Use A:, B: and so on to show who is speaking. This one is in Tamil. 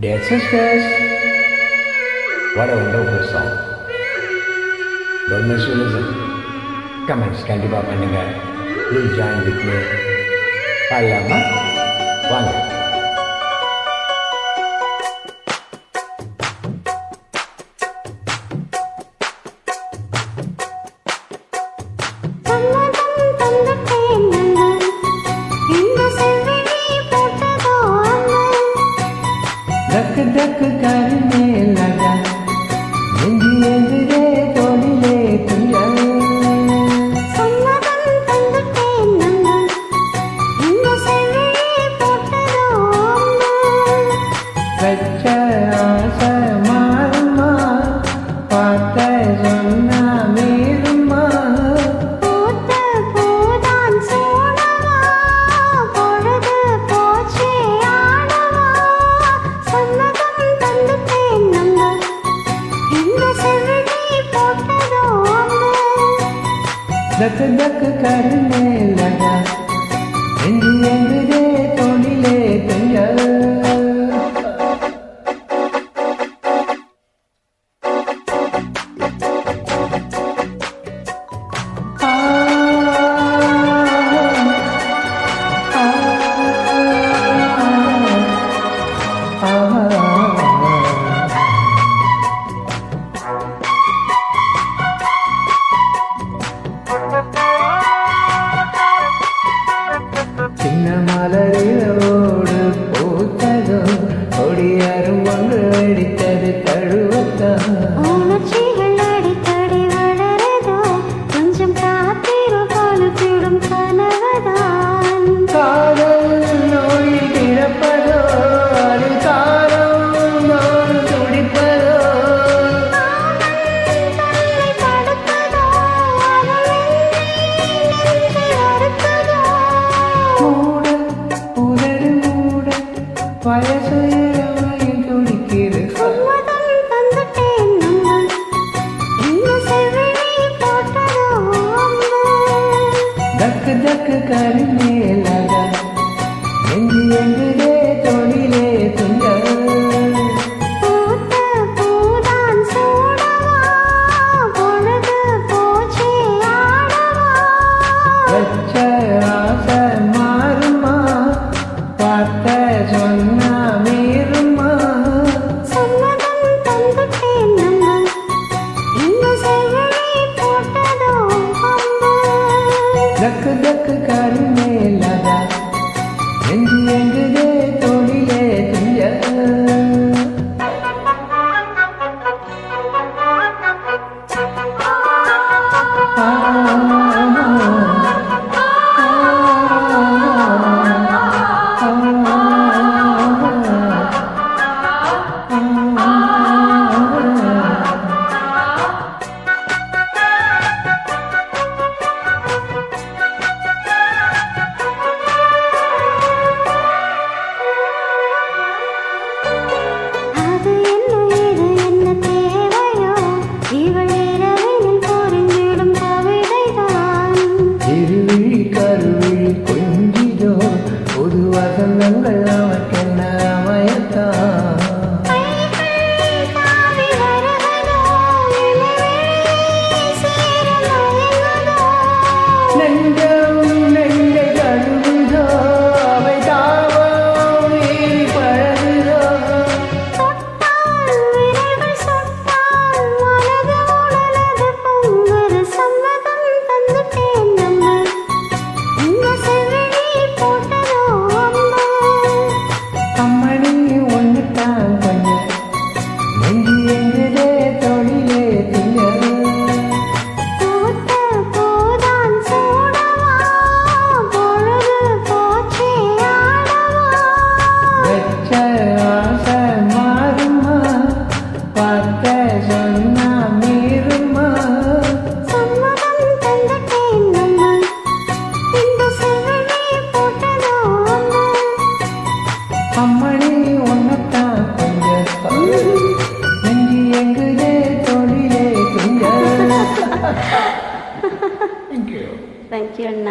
A: Dear sisters, what a wonderful song. Don't miss you listen. Comments கண்டிப்பா பண்ணுங்க. Please join with me. பாடலாமா? one. धक दक करने लगा इंद इंद दे तोड़ी ले तैयार மலரிலோடு பூத்ததோ கொடியரும் ஒன்று வெடித்த வயசுயரமாயும் துடிக்கிறது தக்கு தக்கு கருமேல
B: ಥ್ಯಾಂಕ್ ಯು ಅಣ್ಣ